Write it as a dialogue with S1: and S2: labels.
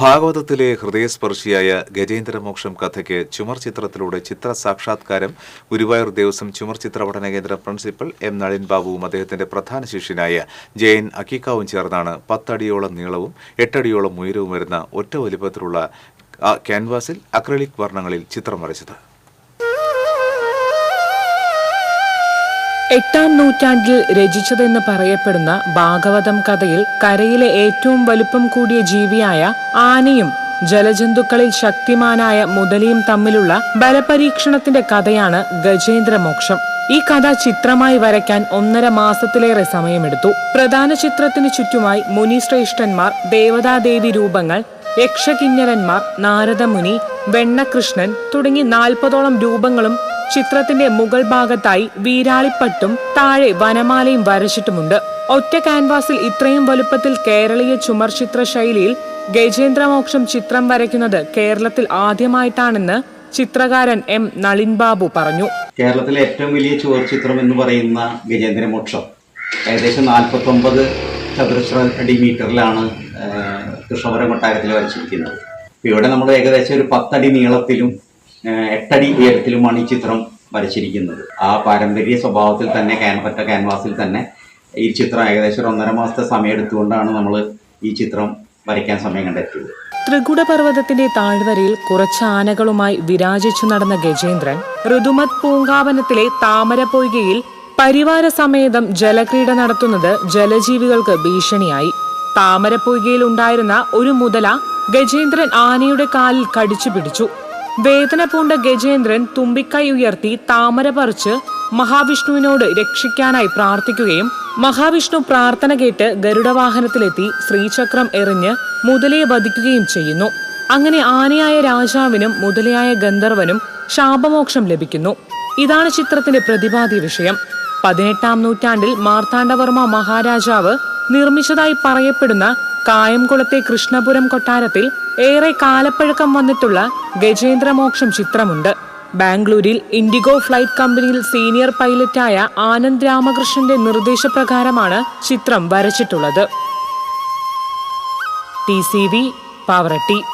S1: ഭാഗവതത്തിലെ ഹൃദയസ്പർശിയായ ഗജേന്ദ്രമോക്ഷം കഥയ്ക്ക് ചുമർ ചിത്രത്തിലൂടെ ചിത്ര സാക്ഷാത്കാരം ഗുരുവായൂർ ദേവസ്വം ചുമർ ചിത്ര പഠന കേന്ദ്ര പ്രിൻസിപ്പൽ എം നളിൻ ബാബുവും അദ്ദേഹത്തിന്റെ പ്രധാന ശിഷ്യനായ ജയൻ അക്കിക്കാവും ചേർന്നാണ് പത്തടിയോളം നീളവും എട്ടടിയോളം ഉയരവും വരുന്ന ഒറ്റ വലിപ്പത്തിലുള്ള ക്യാൻവാസിൽ അക്രലിക് വർണങ്ങളിൽ ചിത്രം വരച്ചത്.
S2: എട്ടാം നൂറ്റാണ്ടിൽ രചിച്ചതെന്ന് പറയപ്പെടുന്ന ഭാഗവതം കഥയിൽ കരയിലെ ഏറ്റവും വലുപ്പം കൂടിയ ജീവിയായ ആനയും ജലജന്തുക്കളിൽ ശക്തിമാനായ മുതലിയും തമ്മിലുള്ള ബലപരീക്ഷണത്തിന്റെ കഥയാണ് ഗജേന്ദ്രമോക്ഷം. ഈ കഥ ചിത്രമായി വരയ്ക്കാൻ ഒന്നര മാസത്തിലേറെ സമയമെടുത്തു. പ്രധാന ചിത്രത്തിന് ചുറ്റുമായി മുനിശ്രേഷ്ഠന്മാർ ദേവതാദേവി രൂപങ്ങൾ യക്ഷകിന്നരന്മാർ നാരദമുനി വെണ്ണകൃഷ്ണൻ തുടങ്ങി നാൽപ്പതോളം രൂപങ്ങളും ചിത്രത്തിന്റെ മുകൾ ഭാഗത്തായി വീരാളിപ്പട്ടും താഴെ വനമാലയും വരച്ചിട്ടുമുണ്ട്. ഒറ്റ ക്യാൻവാസിൽ ഇത്രയും വലുപ്പത്തിൽ കേരളീയ ചുമർ ചിത്ര ശൈലിയിൽ ഗജേന്ദ്രമോക്ഷം ചിത്രം വരയ്ക്കുന്നത് കേരളത്തിൽ ആദ്യമായിട്ടാണെന്ന് ചിത്രകാരൻ എം നളിൻ ബാബു പറഞ്ഞു.
S3: കേരളത്തിലെ ഏറ്റവും വലിയ ചുവർ ചിത്രം എന്ന് പറയുന്ന ഗജേന്ദ്രമോക്ഷം ഏകദേശം നാൽപ്പത്തി ഒമ്പത് ചതുരശ്ര അടി മീറ്ററിലാണ് കൃഷ്ണപുരം കൊട്ടാരത്തിൽ വരച്ചിരിക്കുന്നത്. ഇവിടെ നമ്മൾ ഏകദേശം ഒരു പത്തടി നീളത്തിലും എട്ടടി ഉയരത്തിലുമാണ് ഈ ചിത്രം വരച്ചിരിക്കുന്നത്. ആ പാരമ്പര്യ സ്വഭാവത്തിൽ തന്നെ ക്യാൻപറ്റ ക്യാൻവാസിൽ തന്നെ ഈ ചിത്രം ഏകദേശം ഒന്നര മാസത്തെ സമയം എടുത്തുകൊണ്ടാണ് നമ്മൾ ഈ ചിത്രം വരയ്ക്കാൻ സമയം കണ്ടെത്തിയത്.
S2: ത്രികുട പർവതത്തിന്റെ താഴ്വരയിൽ കുറച്ച് ആനകളുമായി വിരാജിച്ചു നടന്ന ഗജേന്ദ്രൻ ഋതുമത് പൂങ്കാവനത്തിലെ താമരപ്പൊയ്കയിൽ പരിവാര സമേതം ജലക്രീഡ നടത്തുന്നത് ജലജീവികൾക്ക് ഭീഷണിയായി. താമരപ്പൊയ്കയിൽ ഉണ്ടായിരുന്ന ഒരു മുതല ഗജേന്ദ്രൻ ആനയുടെ കാലിൽ കടിച്ചു പിടിച്ചു. വേദന പൂണ്ട ഗജേന്ദ്രൻ തുമ്പിക്കൈ ഉയർത്തി താമര പറിച്ച് മഹാവിഷ്ണുവിനോട് രക്ഷിക്കാനായി പ്രാർത്ഥിക്കുകയും മഹാവിഷ്ണു പ്രാർത്ഥന കേട്ട് ഗരുഡവാഹനത്തിലെത്തി ശ്രീചക്രം എറിഞ്ഞ് മുതലയെ വധിക്കുകയും ചെയ്യുന്നു. അങ്ങനെ ആനയായ രാജാവിനും മുതലയായ ഗന്ധർവനും ശാപമോക്ഷം ലഭിക്കുന്നു. ഇതാണ് ചിത്രത്തിന്റെ പ്രതിപാദ്യ വിഷയം. പതിനെട്ടാം നൂറ്റാണ്ടിൽ മാർത്താണ്ഡവർമ്മ മഹാരാജാവ് നിർമ്മിച്ചതായി പറയപ്പെടുന്ന കായംകുളത്തെ കൃഷ്ണപുരം കൊട്ടാരത്തിൽ ഏറെ കാലപ്പഴക്കം വന്നിട്ടുള്ള ഗജേന്ദ്രമോക്ഷം ചിത്രമുണ്ട്. ബാംഗ്ലൂരിൽ ഇൻഡിഗോ ഫ്ലൈറ്റ് കമ്പനിയിൽ സീനിയർ പൈലറ്റായ ആനന്ദ് രാമകൃഷ്ണന്റെ നിർദ്ദേശപ്രകാരമാണ് ചിത്രം വരച്ചിട്ടുള്ളത്. T C V Pavaratti.